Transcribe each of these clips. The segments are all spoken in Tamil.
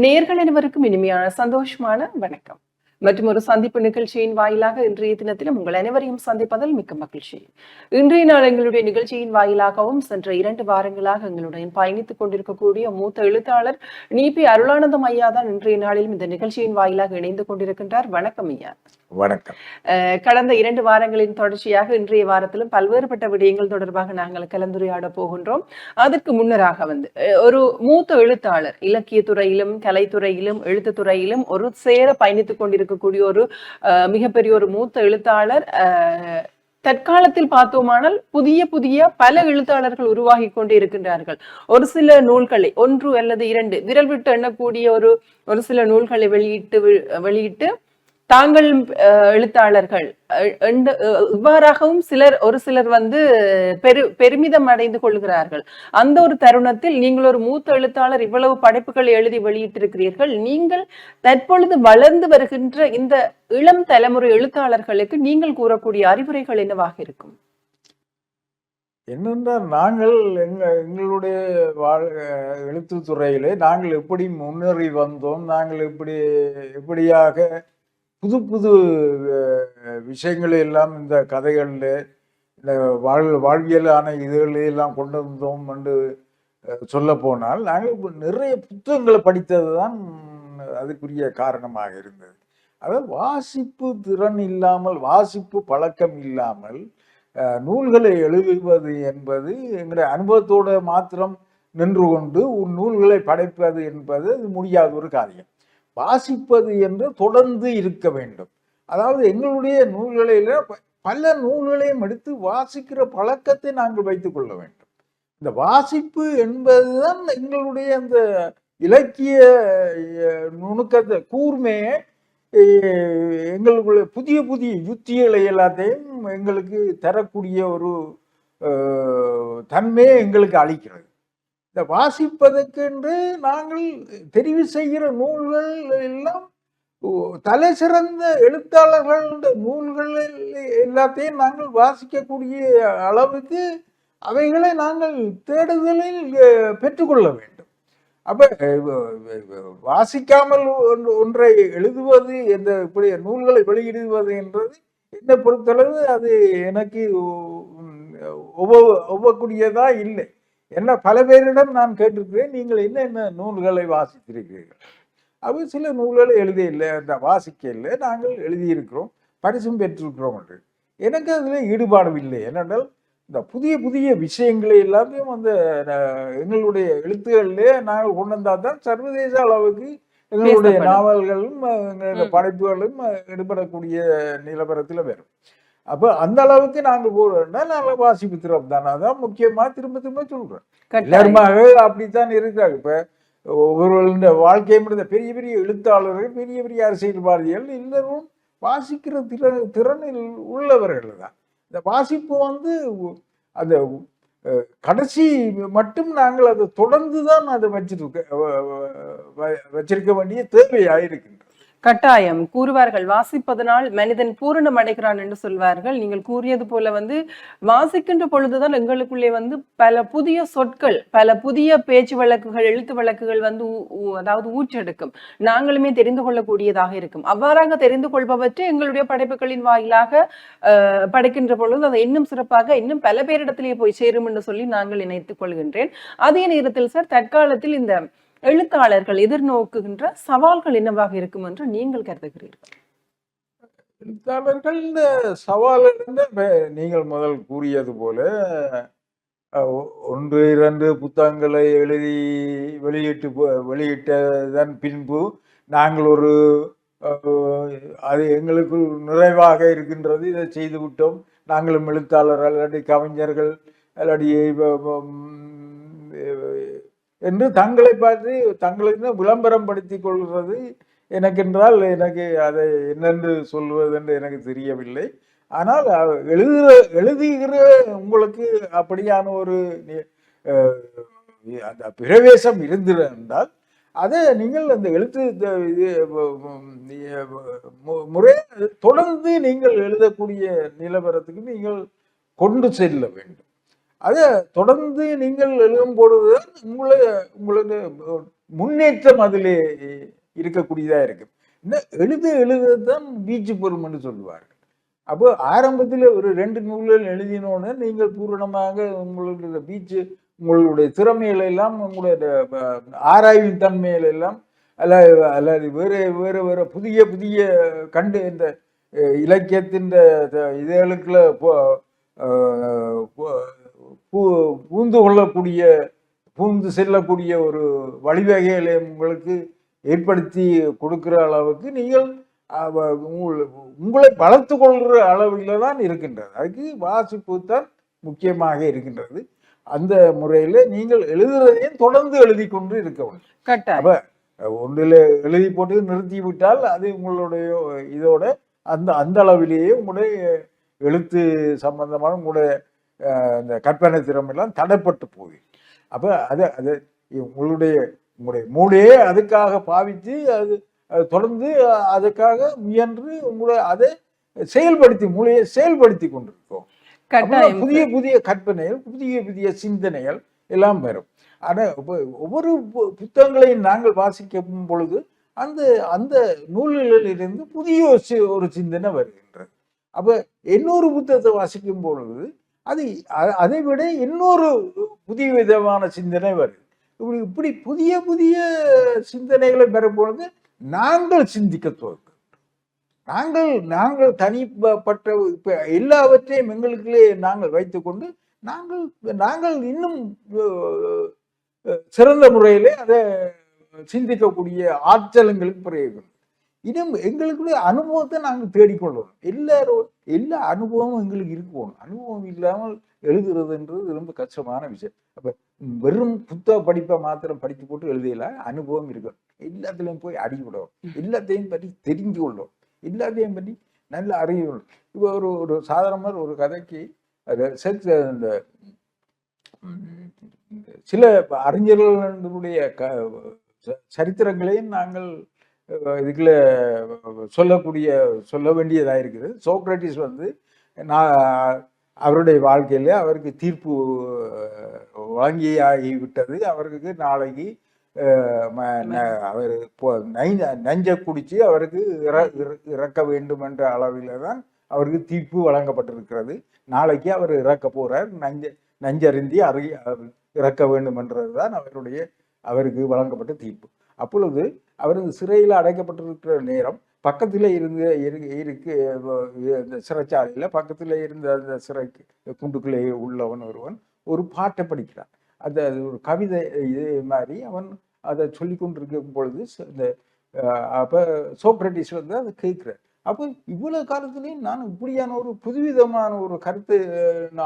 நேர்கள் அனைவருக்கும் இனிமையான சந்தோஷமான வணக்கம். மற்றும் ஒரு சந்திப்பு நிகழ்ச்சியின் வாயிலாக இன்றைய தினத்திலும் உங்கள் அனைவரையும் சந்திப்பதில் மிக்க மகிழ்ச்சி. இன்றைய நாள் எங்களுடைய நிகழ்ச்சியின் வாயிலாகவும் சென்ற இரண்டு வாரங்களாக எங்களுடன் பயணித்துக் கொண்டிருக்கக்கூடிய மூத்த எழுத்தாளர் நீபி அருளானந்தம் ஐயா தான் இன்றைய நாளிலும் இந்த நிகழ்ச்சியின் வாயிலாக இணைந்து கொண்டிருக்கின்றார். வணக்கம் ஐயா. வணக்கம். கடந்த இரண்டு வாரங்களின் தொடர்ச்சியாக இன்றைய வாரத்திலும் பல்வேறுபட்ட விடயங்கள் தொடர்பாக நாங்கள் கலந்துரையாட போகின்றோம். அதற்கு முன்னராக வந்து ஒரு மூத்த எழுத்தாளர் இலக்கிய துறையிலும் கலைத்துறையிலும் எழுத்துத் துறையிலும் ஒரு சேர பயணித்துக் இருக்கக்கூடிய ஒரு மிகப்பெரிய ஒரு மூத்த எழுத்தாளர் அஹ், தற்காலத்தில் பார்த்தோமானால் புதிய புதிய பல எழுத்தாளர்கள் உருவாகி கொண்டு இருக்கின்றார்கள். ஒரு சில நூல்களை ஒன்று அல்லது இரண்டு விரல் விட்டு எண்ணக்கூடிய ஒரு ஒரு சில நூல்களை வெளியிட்டு வெளியிட்டு தாங்கள் அஹ், எழுத்தாளர்கள். அஹ், இவ்வாறாகவும் சிலர் ஒரு சிலர் வந்து பெரு பெருமிதம் அடைந்து கொள்கிறார்கள். அந்த ஒரு தருணத்தில் நீங்கள் ஒரு மூத்த எழுத்தாளர் இவ்வளவு படைப்புகளை எழுதி வெளியிட்டிருக்கிறீர்கள். நீங்கள் தற்பொழுது வளர்ந்து வருகின்ற இந்த இளம் தலைமுறை எழுத்தாளர்களுக்கு நீங்கள் கூறக்கூடிய அறிவுரைகள் என்னவாக இருக்கும்? என்னென்றால் நாங்கள் எங்க எங்களுடைய வாழ் எழுத்துத் துறையிலே நாங்கள் எப்படி முன்னேறி வந்தோம் நாங்கள் எப்படி எப்படியாக புது புது அஹ், விஷயங்களை எல்லாம் இந்த கதைகளில் இந்த வாழ் வாழ்வியலான இதுகளையெல்லாம் கொண்டு வந்தோம் என்று சொல்ல போனால் நாங்கள் நிறைய புத்தகங்களை படித்தது தான் அதுக்குரிய காரணமாக இருந்தது. அதாவது வாசிப்பு திறன் இல்லாமல் வாசிப்பு பழக்கம் இல்லாமல் நூல்களை எழுதுவது என்பது எங்களுடைய அனுபவத்தோட மாத்திரம் நின்று கொண்டு உன் நூல்களை படைப்பது என்பது அது முடியாத ஒரு காரியம். வாசிப்பது என்று தொடர்ந்து இருக்க வேண்டும். அதாவது எங்களுடைய நூல்களில பல நூல்களையும் எடுத்து வாசிக்கிற பழக்கத்தை நாங்கள் வைத்துக் கொள்ள வேண்டும். இந்த வாசிப்பு என்பதுதான் எங்களுடைய அந்த இலக்கிய நுணுக்கத்தை கூர்மையை எங்களுக்குள்ள புதிய புதிய யுத்திகளை எல்லாத்தையும் எங்களுக்கு தரக்கூடிய ஒரு தன்மையை எங்களுக்கு அளிக்கிறது. இந்த வாசிப்பதற்கென்று நாங்கள் தெரிவு செய்கிற நூல்கள் எல்லாம் தலை சிறந்த எழுத்தாளர்கள நூல்கள் எல்லாத்தையும் நாங்கள் வாசிக்கக்கூடிய அளவுக்கு அவைகளை நாங்கள் தேடுதலில் பெற்றுக்கொள்ள வேண்டும். அப்ப வாசிக்காமல் ஒன்று- ஒன்றை எழுதுவது என்ற இப்படி நூல்களை வெளியிடுவது என்றது என்னை பொறுத்தளவு அது எனக்கு ஒவ்வொரு ஒவ்வக்கூடியதா இல்லை. என்ன பல பேரிடம் நான் கேட்டிருக்கிறேன் நீங்கள் என்ன என்ன நூல்களை வாசித்திருக்கிறீர்கள் அது சில நூல்களை எழுதி இல்லை அந்த வாசிக்க இல்லை நாங்கள் எழுதியிருக்கிறோம் பரிசும் பெற்றிருக்கிறோம் என்று எனக்கு அதில் ஈடுபாடு இல்லை ஏனென்றால் இந்த புதிய புதிய விஷயங்களை எல்லாத்தையும் அந்த அஹ், எங்களுடைய எழுத்துக்களிலே நாங்கள் கொண்டு வந்தால் தான் சர்வதேச அளவுக்கு எங்களுடைய. நாவல்களும் எங்களுடைய. படைப்புகளும் எடுபடக்கூடிய நிலவரத்தில் வரும் அப்போ அந்த அளவுக்கு நாங்கள் போறோம்னா நாங்கள் வாசிப்பு திறம் தான் அதான் முக்கியமா திரும்ப திரும்ப சொல்றேன். கட்டாயம். எல்லாருமாக அப்படித்தான் இருக்கிறாங்க. இப்ப ஒவ்வொருவருடைய வாழ்க்கை முடிந்த பெரிய பெரிய எழுத்தாளர்கள் பெரிய பெரிய அரசியல்வாதிகள் எல்லாரும் வாசிக்கிற திறன் திறனில் உள்ளவர்கள் தான். இந்த வாசிப்பு வந்து அந்த கடைசி மட்டும் நாங்கள் அதை தொடர்ந்து தான் அதை வச்சிருக்க வச்சிருக்க வேண்டிய தேவையாயிருக்கின்றது. கட்டாயம். கூறுவார்கள் வாசிப்பதனால் மனிதன் பூரணம் அடைகிறான் என்று சொல்வார்கள். நீங்கள் கூறியது போல வந்து வாசிக்கின்ற பொழுதுதான் எங்களுக்குள்ளே வந்து பல புதிய சொற்கள் பல புதிய பேச்சு வழக்குகள் எழுத்து வழக்குகள் வந்து ஊ- அதாவது ஊற்றெடுக்கும். நாங்களுமே தெரிந்து கொள்ளக்கூடியதாக இருக்கும். அவ்வாறாக தெரிந்து கொள்பவற்றை எங்களுடைய படைப்புகளின் வாயிலாக படைக்கின்ற பொழுது அதை இன்னும் சிறப்பாக இன்னும் பல பேரிடத்திலேயே போய் சேரும் என்று சொல்லி நாங்கள் நினைத்துக் கொள்கின்றேன். அதே நேரத்தில் சார் தற்காலத்தில் இந்த எழுத்தாளர்கள் எதிர்நோக்குகின்ற சவால்கள் என்னவாக இருக்கும் என்று நீங்கள் கருதுகிறீர்கள்? எழுத்தாளர்கள் இந்த சவால் நீங்கள் முதல் கூறியது போல ஒன்று இரண்டு புத்தகங்களை எழுதி வெளியிட்டு போ- வெளியிட்டதன் பின்பு நாங்கள் ஒரு அது எங்களுக்கு நிறைவாக இருக்கின்றது. இதை செய்து விட்டோம். நாங்களும் எழுத்தாளர்கள் இல்லாட்டி கவிஞர்கள் இல்லாட்டி என்று தங்களை பற்றி தங்களுக்கு விளம்பரம் படுத்திக் கொள்கிறது எனக்கென்றால் எனக்கு அதை என்னென்று சொல்வது என்று எனக்கு தெரியவில்லை. ஆனால் எழுதுகிற எழுதுகிற உங்களுக்கு அப்படியான ஒரு அந்த பிரவேசம் இருந்திருந்தால் அதை நீங்கள் அந்த எழுத்து இது முறை தொடர்ந்து நீங்கள் எழுதக்கூடிய நிலவரத்துக்கு நீங்கள் கொண்டு செல்ல வேண்டும். அதை தொடர்ந்து நீங்கள் எழுதும் பொழுது உங்களை உங்களுக்கு முன்னேற்றம் அதில் இருக்கக்கூடியதாக இருக்கு. இந்த எழுது எழுதுதான் வீச்சு பெறும்னு சொல்லுவார்கள். அப்போ ஆரம்பத்தில் ஒரு ரெண்டு நூல்கள் எழுதினோன்னு நீங்கள் பூரணமாக உங்களுடைய வீச்சு உங்களுடைய திறமையில எல்லாம் உங்களுடைய ஆராய்வின் தன்மையில எல்லாம் அல்ல அல்லது வேறு வேறு வேறு புதிய புதிய கண்டு இந்த இலக்கியத்தின் இந்த இதழுக்குள்ள போ- பூந்து கொள்ளக்கூடிய பூந்து செல்லக்கூடிய ஒரு வழிவகைகளை உங்களுக்கு ஏற்படுத்தி கொடுக்கிற அளவுக்கு நீங்கள் உங்கள்- வளர்த்து கொள்கிற அளவில் தான் இருக்கின்றது. அதுக்கு வாசிப்பு தான் முக்கியமாக இருக்கின்றது. அந்த முறையில் நீங்கள் எழுதுறதையும் தொடர்ந்து எழுதி கொண்டு இருக்க வேண்டும். அப்ப ஒன்றில் எழுதி போட்டு நிறுத்தி விட்டால் அது உங்களுடைய இதோட அந்த அந்த அளவிலேயே உங்களுடைய எழுத்து சம்பந்தமான உங்களுடைய இந்த கற்பனை திறமெல்லாம் தடைப்பட்டு போகுது. அப்ப அது அது உங்களுடைய உங்களுடைய மூளையே அதுக்காக பாவித்து அது தொடர்ந்து அதுக்காக முயன்று உங்களை அதை செயல்படுத்தி மூளையை செயல்படுத்தி கொண்டிருக்கோம். புதிய புதிய கற்பனைகள் புதிய புதிய சிந்தனைகள் எல்லாம் வரும். ஆனா ஒவ்வொ- ஒவ்வொரு பு- புத்தகங்களையும் நாங்கள் வாசிக்கும் பொழுது அந்த அந்த நூல்களில் இருந்து புதிய ஒரு சி- ஒரு சிந்தனை வருகின்றது. அப்ப இன்னொரு புத்தகத்தை வாசிக்கும் பொழுது அது அதை விட இன்னொரு புதிய விதமான சிந்தனை வருது. இப்படி இப்படி புதிய புதிய சிந்தனைகளை பெறும்பொழுது நாங்கள் சிந்திக்க துவக்கம் நாங்கள் நாங்கள் தனிப்பட்ட இப்போ எல்லாவற்றையும் எங்களுக்குள்ளே நாங்கள் வைத்துக்கொண்டு நாங்கள் நாங்கள் இன்னும் சிறந்த முறையிலே அதை சிந்திக்கக்கூடிய ஆற்றல் எங்களுக்கு பிரயோகம் இன்னும் எங்களுக்குள்ள அனுபவத்தை நாங்கள் தேடிக்கொள்வோம். எல்லாரும் எல்லா அனுபவமும் எங்களுக்கு இருக்கணும். அனுபவம் இல்லாமல் எழுதுறதுன்றது ரொம்ப கஷ்டமான விஷயம். அப்ப வெறும் புத்தக படிப்பை மாத்திரம் படித்து போட்டு எழுதியல அனுபவம் இருக்கும் எல்லாத்துலேயும் போய் அடிவிடும் எல்லாத்தையும் பற்றி தெரிஞ்சு கொள்ளும் எல்லாத்தையும் பற்றி நல்ல அறிவு இப்போ ஒரு ஒரு சாதாரணமாக ஒரு கதைக்கு அதை இந்த சில அறிஞர்களுடைய க ச- சரித்திரங்களையும் நாங்கள் இதுக்குள்ள சொல்லக்கூடிய சொல்ல வேண்டியதாக இருக்குது சோக்ரட்டிஸ் வந்து நான் அவருடைய வாழ்க்கையில அவருக்கு தீர்ப்பு வழங்கியாகி வழங்கியாகிவிட்டது. அவருக்கு நாளைக்கு அவர் நஞ்சை குடிச்சு அவருக்கு இற- இற- இறக்க வேண்டும் என்ற அளவில் தான் அவருக்கு தீர்ப்பு வழங்கப்பட்டிருக்கிறது. நாளைக்கு அவர் இறக்க போறார். நஞ்ச நஞ்சருந்தி அரு இறக்க வேண்டும் என்றது தான் அவருடைய அவருக்கு வழங்கப்பட்ட தீர்ப்பு. அப்பொழுது அவர் இந்த சிறையில் அடைக்கப்பட்டிருக்கிற நேரம் பக்கத்தில் இருந்த இரு- இருக்கு இந்த சிறைச்சாலையில் பக்கத்தில் இருந்த அந்த சிறை குண்டுக்குள்ளே உள்ளவன் ஒருவன் ஒரு பாட்டை படிக்கிறான். அந்த அது ஒரு கவிதை இது மாதிரி அவன் அதை சொல்லி கொண்டிருக்கும் பொழுது இந்த அப்போ சோக்ரட்டிஸ் வந்து அதை கேட்குறார். அப்போ இவ்வளவு காலத்துலேயும் நான் இப்படியான ஒரு புதுவிதமான ஒரு கருத்து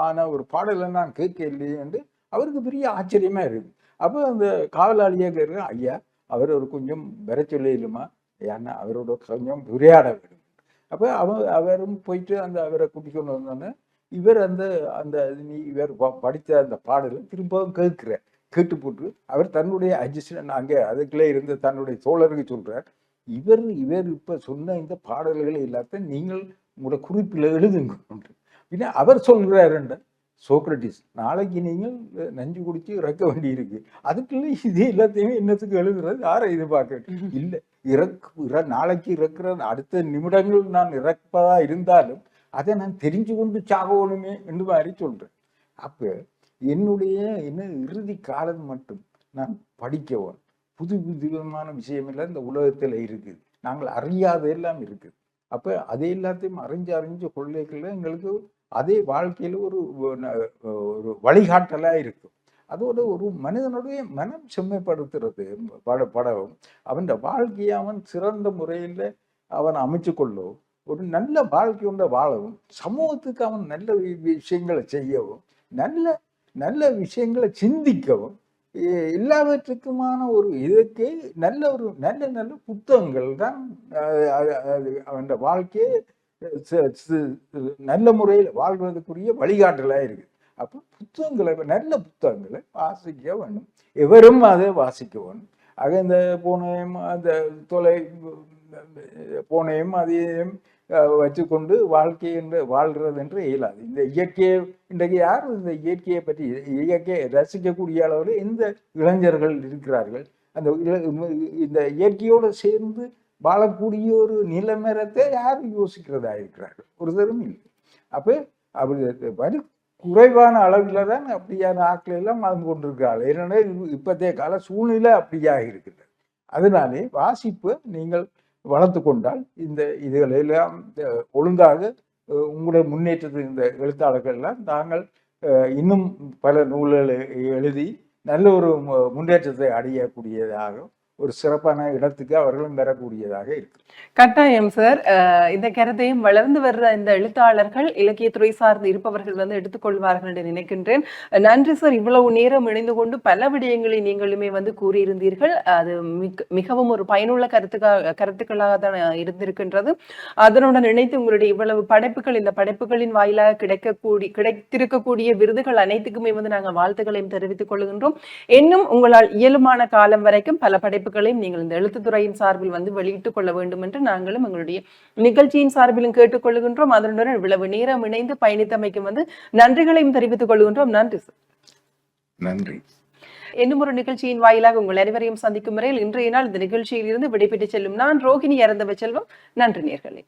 ஆன ஒரு பாடலை நான் கேட்க இல்லையே என்று அவருக்கு பெரிய ஆச்சரியமாக இருக்குது அப்போ அந்த காவலாளியாக இருக்கிற ஐயா அவர் ஒரு கொஞ்சம் வர சொல்லிடுமா ஏன்னா அவரோட கொஞ்சம் உரையாட வேண்டும் அப்போ அவர் அவரும் போயிட்டு அந்த அவரை கூட்டிக் கொண்டு வந்தோன்னே இவர் அந்த அந்த நீ இவர் படித்த அந்த பாடலை திரும்பவும் கேட்கிறார் கேட்டு போட்டு அவர் தன்னுடைய அட்ஜஸ்டன் அங்கே அதுக்குள்ளே இருந்த தன்னுடைய தோழருக்கு சொல்கிறார் இவர் இவர் இப்போ சொன்ன இந்த பாடல்களை எல்லாத்தையும் நீங்கள் உங்களோட குறிப்பில் எழுதுங்க என்று. பின்ன அவர் சொல்கிறாருன்ற சோக்ரட்டிஸ் நாளைக்கு நீங்கள் நஞ்சு குடிச்சு இறக்க வேண்டியிருக்கு அதுக்குள்ள இது எல்லாத்தையுமே என்னத்துக்கு எழுதுறது யாரை இது பார்க்க இல்ல இறக்கு இற நாளைக்கு இறக்குற அடுத்த நிமிடங்கள் நான் இறப்பதா இருந்தாலும் அதை நான் தெரிஞ்சு கொண்டு சாகணுமே என்று மாதிரி சொல்றேன். அப்ப என்னுடைய என்ன இறுதி காலம் மட்டும் நான் படிக்கவும் புது விதமான விஷயமெல்லாம் இந்த உலகத்துல இருக்குது. நாங்கள் அறியாத எல்லாம் இருக்குது. அப்ப அதை எல்லாத்தையும் அறிஞ்சு அறிஞ்சு கொள்ளைக்குள்ள எங்களுக்கு அதே வாழ்க்கையில் ஒரு ஒரு வழிகாட்டலாக இருக்கும். அதோட ஒரு மனிதனுடைய மனம் செம்மைப்படுத்துறது. பட படம். அவன் வாழ்க்கையை அவன் சிறந்த முறையில் அவன் அமைச்சு கொள்ளவும் ஒரு நல்ல வாழ்க்கை ஒன்றை வாழவும் சமூகத்துக்கு அவன் நல்ல வி- விஷயங்களை செய்யவும் நல்ல நல்ல விஷயங்களை சிந்திக்கவும் எல்லாவற்றுக்குமான ஒரு இதுக்கு நல்ல ஒரு நல்ல நல்ல புத்தகங்கள் தான் அது- அவன் வாழ்க்கையை நல்ல முறையில் வாழ்வதற்குரிய வழிகாட்டலாக இருக்குது அப்போ புத்தகங்களை நல்ல புத்தகங்களை வாசிக்க வேண்டும் எவரும் அதை வாசிக்க வேணும். ஆக இந்த பூனையும் அந்த தொலை பூனையும் அதையும் வச்சுக்கொண்டு வாழ்க்கை என்று வாழ்கிறது என்று இயலாது. இந்த இயற்கையை இன்றைக்கு யார் இந்த இயற்கையை பற்றி இயற்கையை ரசிக்கக்கூடிய அளவில் இந்த இளைஞர்கள் இருக்கிறார்கள்? அந்த இந்த இயற்கையோடு சேர்ந்து வாழக்கூடிய ஒரு நிலமரத்தை யாரும் யோசிக்கிறதா இருக்கிறார்கள் ஒரு தரும் இல்லை. அப்போ அப்படி வரி குறைவான அளவில் தான் அப்படியான ஆட்கள் எல்லாம் வாழ்ந்து கொண்டிருக்கிறார்கள். ஏன்னா இப்போதைய கால சூழ்நிலை அப்படியாக இருக்குது அதனாலே வாசிப்பு நீங்கள் வளர்த்து கொண்டால் இந்த இதுகளெல்லாம் ஒழுங்காக உங்களுடைய முன்னேற்றத்துக்கு இந்த எழுத்தாளர்கள் எல்லாம் தாங்கள் இன்னும் பல நூல்களை எழுதி நல்ல ஒரு மு- முன்னேற்றத்தை அடையக்கூடியதாகும். ஒரு சிறப்பான இடத்துக்கு அவர்களும் வரக்கூடியதாக இருக்கு. கட்டாயம் சார் இந்த கருத்தையும் வளர்ந்து வர்ற இந்த எழுத்தாளர்கள் இலக்கியத்துறை சார்ந்து இருப்பவர்கள் வந்து எடுத்துக்கொள்வார்கள் என்று நினைக்கின்றேன். நன்றி சார் இவ்வளவு நேரம் இணைந்து கொண்டு பல விடயங்களை நீங்களுமே வந்து கூறியிருந்தீர்கள். அது மிக மிகவும் ஒரு பயனுள்ள கருத்துக்காக கருத்துக்களாக தான் இருந்திருக்கின்றது. அதனுடன் இணைத்து உங்களுடைய இவ்வளவு படைப்புகள் இந்த படைப்புகளின் வாயிலாக கிடைக்கக்கூடிய கிடைத்திருக்கக்கூடிய விருதுகள் அனைத்துக்குமே வந்து நாங்கள் வாழ்த்துக்களையும் தெரிவித்துக் கொள்கின்றோம். இன்னும் உங்களால் இயலுமான காலம் வரைக்கும் பல படைப்பு படைப்புகளையும் நீங்கள் இந்த எழுத்துத்துறையின் சார்பில் வந்து வெளியிட்டுக் கொள்ள வேண்டும் என்று நாங்களும் எங்களுடைய நிகழ்ச்சியின் சார்பிலும் கேட்டுக்கொள்கின்றோம் அதனுடன் இவ்வளவு நேரம் இணைந்து பயணித்தமைக்கு வந்து நன்றிகளையும் தெரிவித்துக் கொள்கின்றோம். நன்றி சார் நன்றி. இன்னும் ஒரு நிகழ்ச்சியின் வாயிலாக உங்கள் அனைவரையும் சந்திக்கும் வரையில் இன்றைய நாள் இந்த நிகழ்ச்சியில் இருந்து விடைபெற்று செல்லும் நான் ரோகிணி அறந்தவ செல்வம். நன்றி நேர்களே.